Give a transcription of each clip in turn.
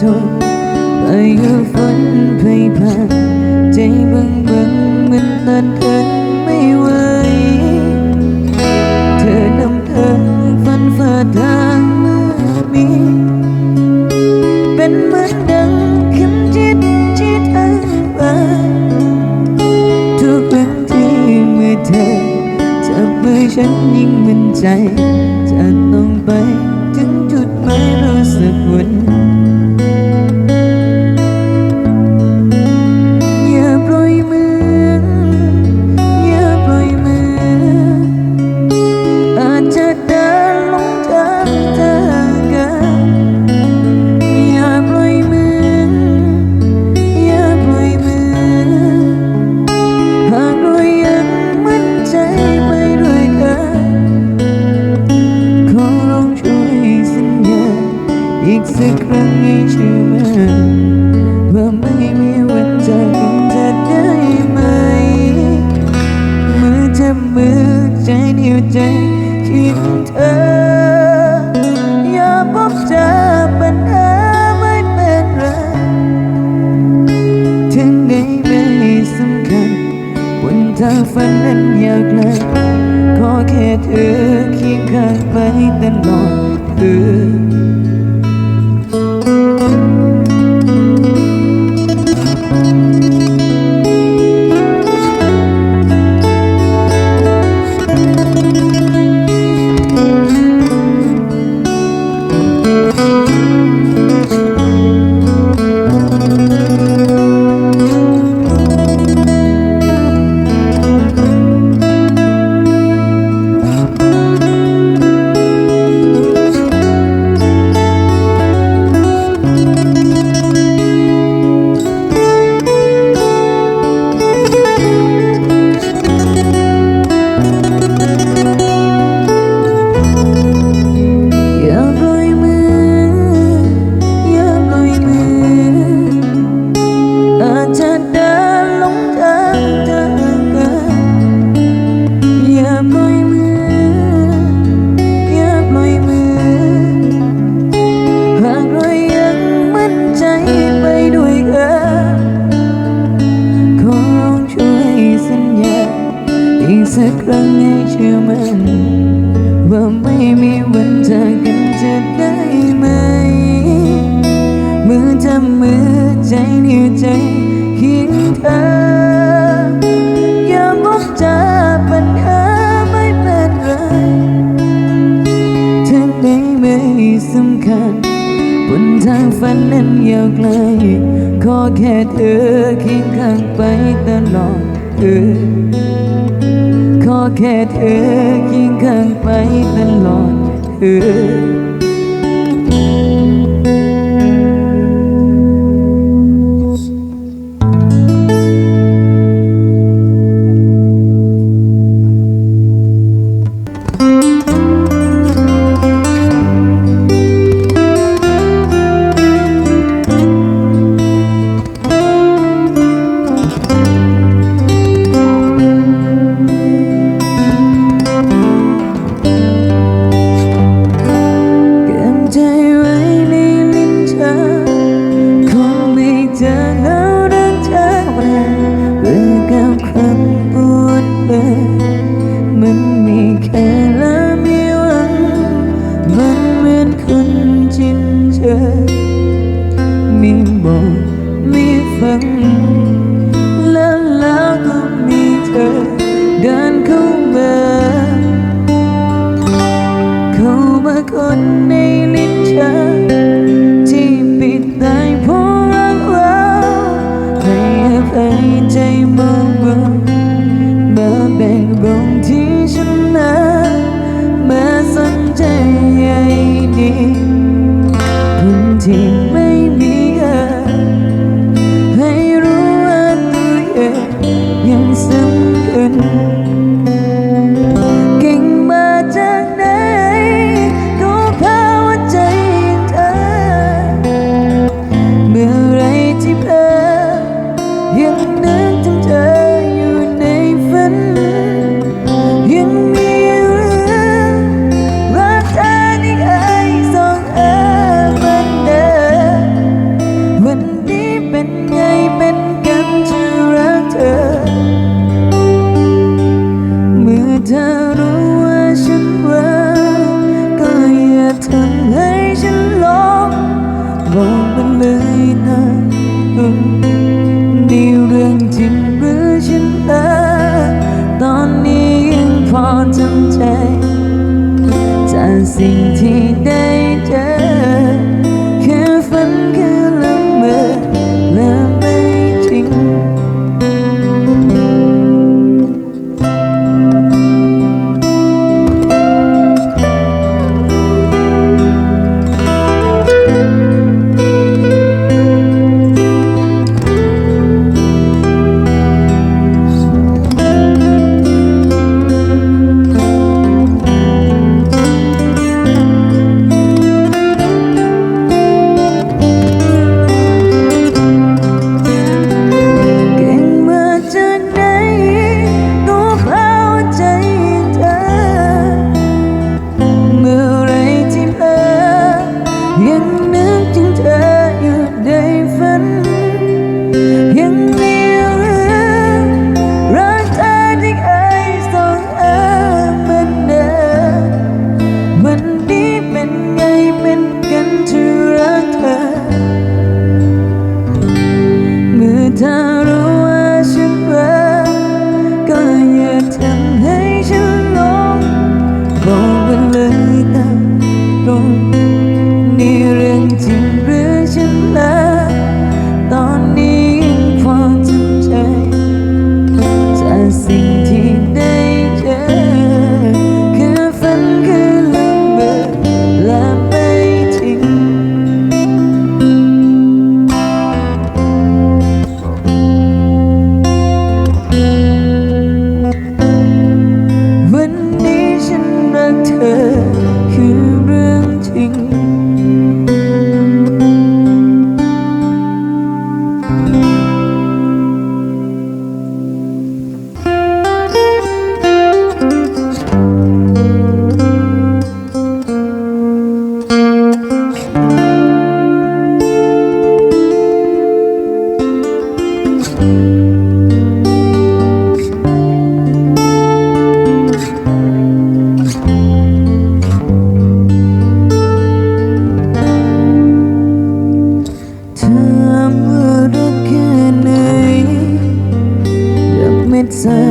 ทนไปกับฝันไปผ่านใจบึงบึงมันต้านทนไม่ไหวเธอนำเธอฝันฝ่าทางมามีเป็นเหมือนดังคำจิตจิตอันบานทุกครั้งที่เมื่อเธอจับมือฉันยิ่งมั่นใจ secret อีกสักครั้งให้เชื่อมันว่าไม่มีวันจากกันจะได้ไหม มือจับมือใจนิ้วใจเคียงเธอ อย่าบอกจะปัญหาไม่เป็นไรถึงได้ไม่สำคัญบนทางฝันนั้นยาวไกล ขอแค่เธอเคียงข้างไปตลอดเออ อแค่เธอยิงข้างไปตลอดเธอ มองมันเลยนะ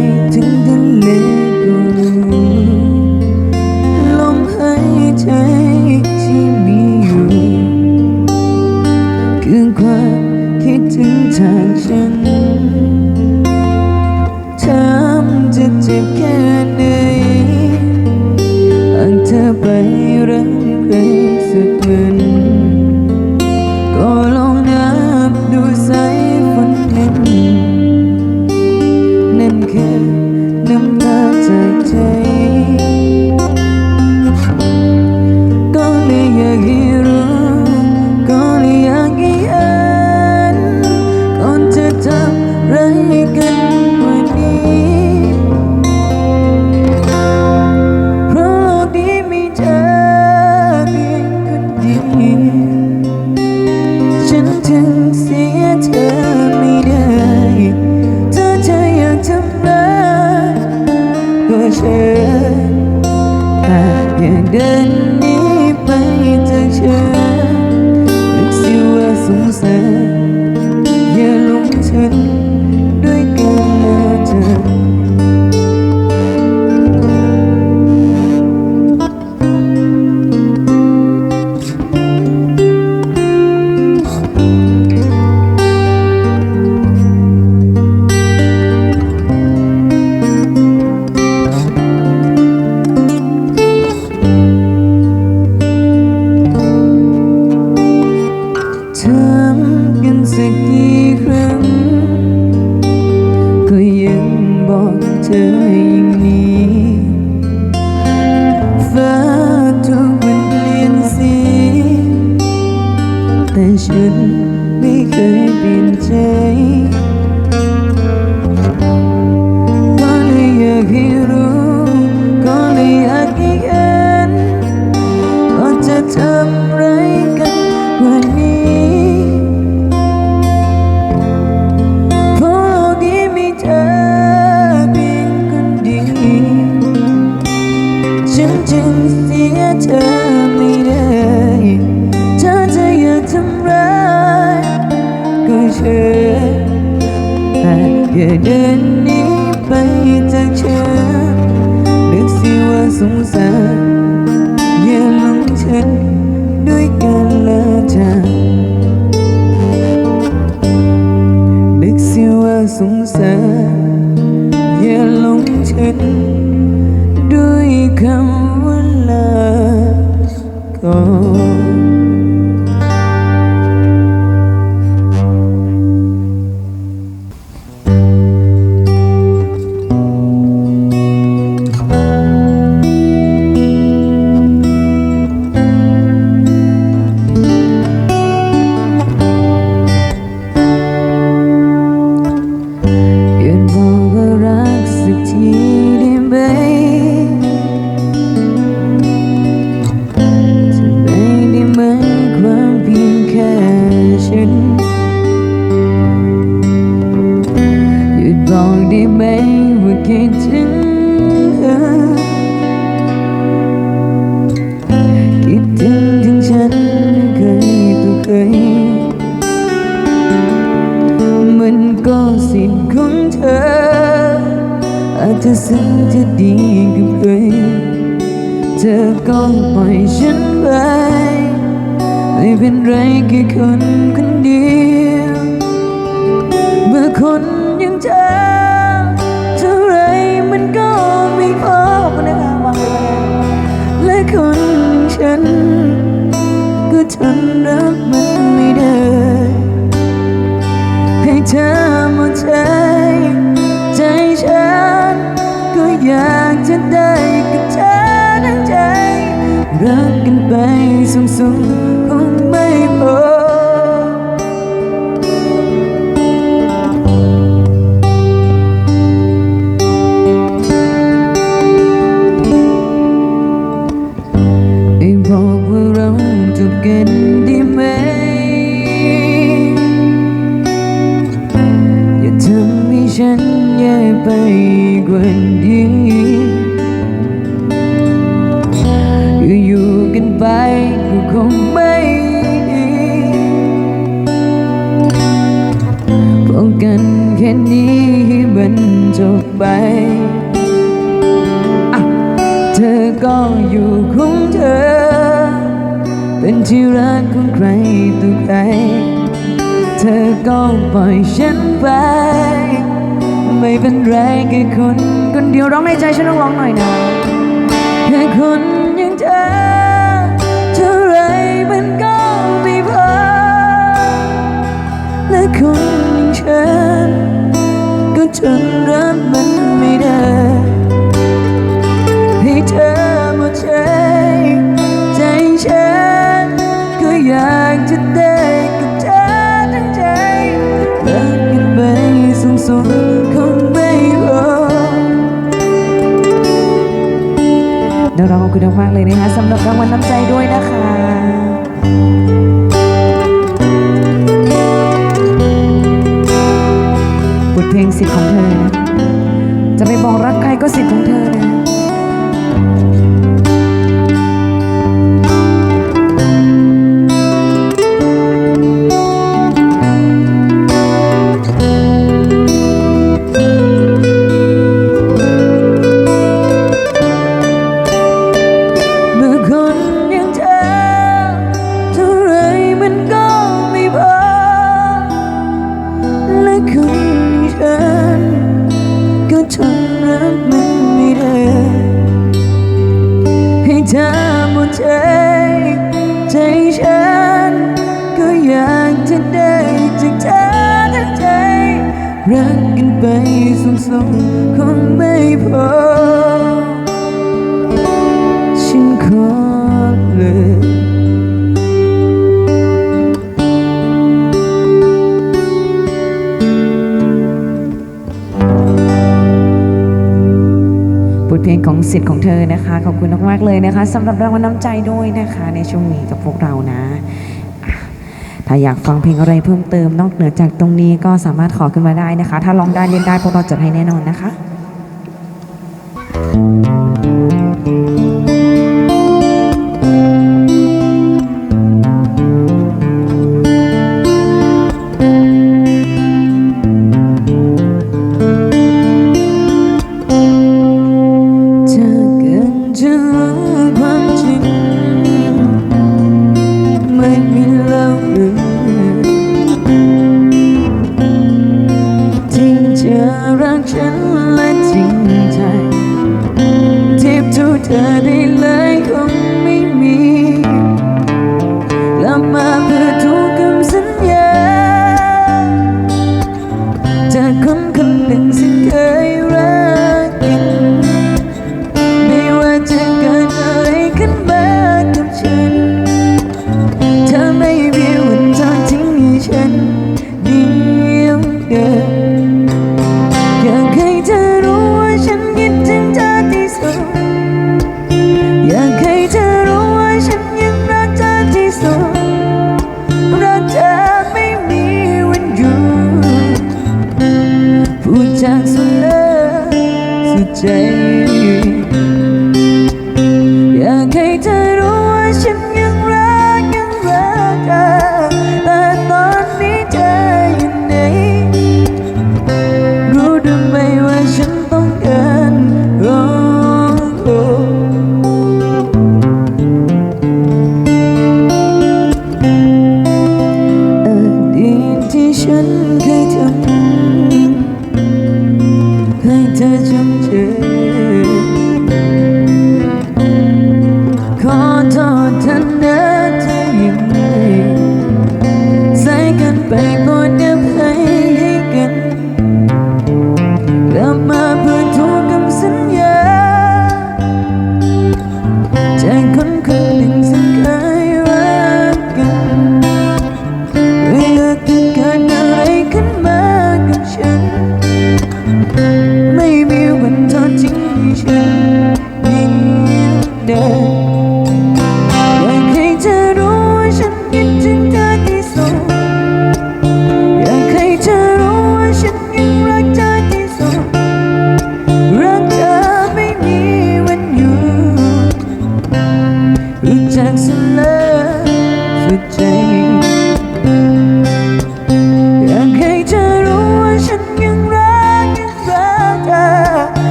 一点点 Hãy subscribe sung xa. ถึคิดถึงถึงฉันเคยตัเคยมันก็สิทธิ์ของเธอ อาจจะซึ้งจะดีกับเคยเธอก็ปล่ฉันไปให้เป็นไรแค่คน soon. เดี๋ยวร้องในใจฉันต้องร้องหน่อยนะแค่คนอย่างเธอเท่าไรมันก็ไม่พอและคนอย่างฉันก็จนรับมัน น้องๆขอบคุณมากเลยนะคะสำหรับรางวัลน้ำใจด้วยนะคะบทเพลงสิทธิ์ของเธอ จะไปบอกรักใครก็สิทธิ์ของเธอ เพลงของสิทธิ์ของเธอนะคะ ขอบคุณมากๆเลยนะคะสำหรับรางวัลน้ำใจด้วยนะคะ ในช่วงนี้กับพวกเรานะ ถ้าอยากฟังเพลงอะไรเพิ่มเติมนอกเหนือจากตรงนี้ก็สามารถขอขึ้นมาได้นะคะ ถ้าร้องได้เล่นได้พวกเราจัดให้แน่นอนนะคะ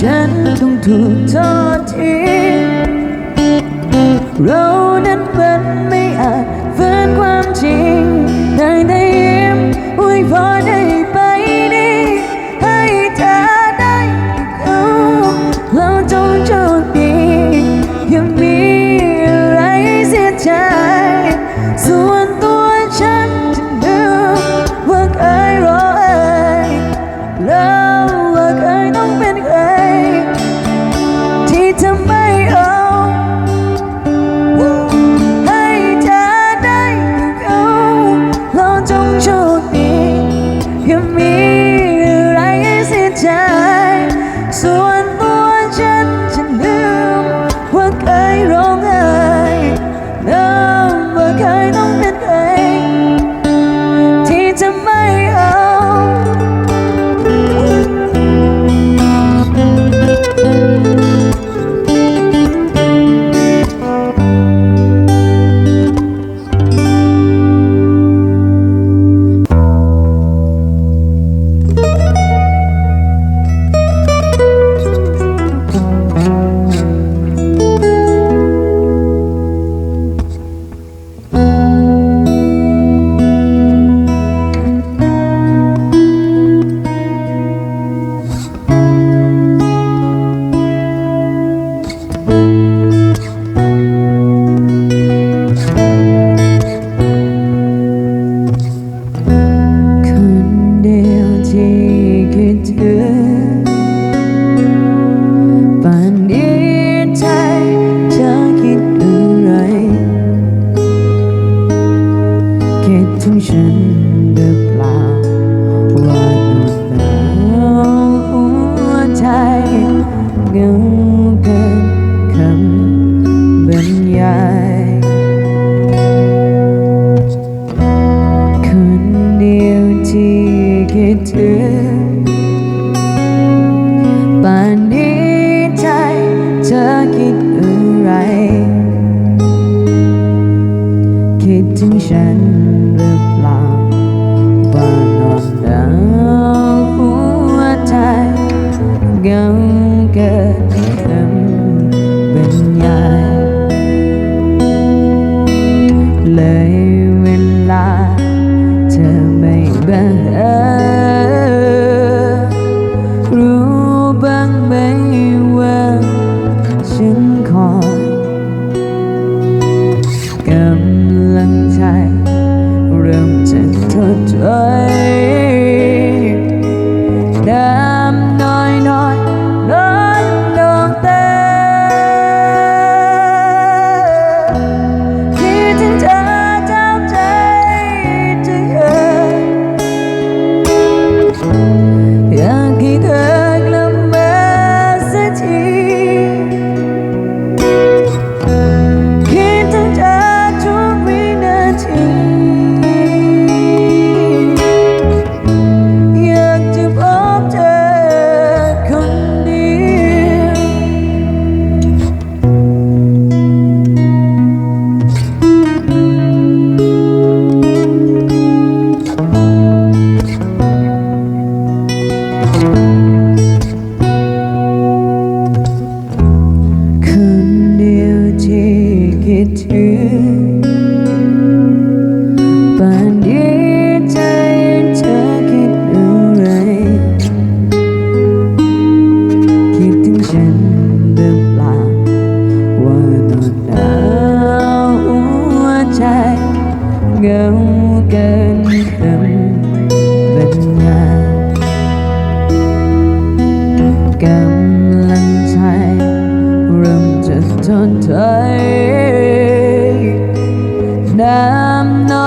ฉันต้องถูกทอดทิ้งเรานั้นป็นไม่อาจ kind ร น้ำน้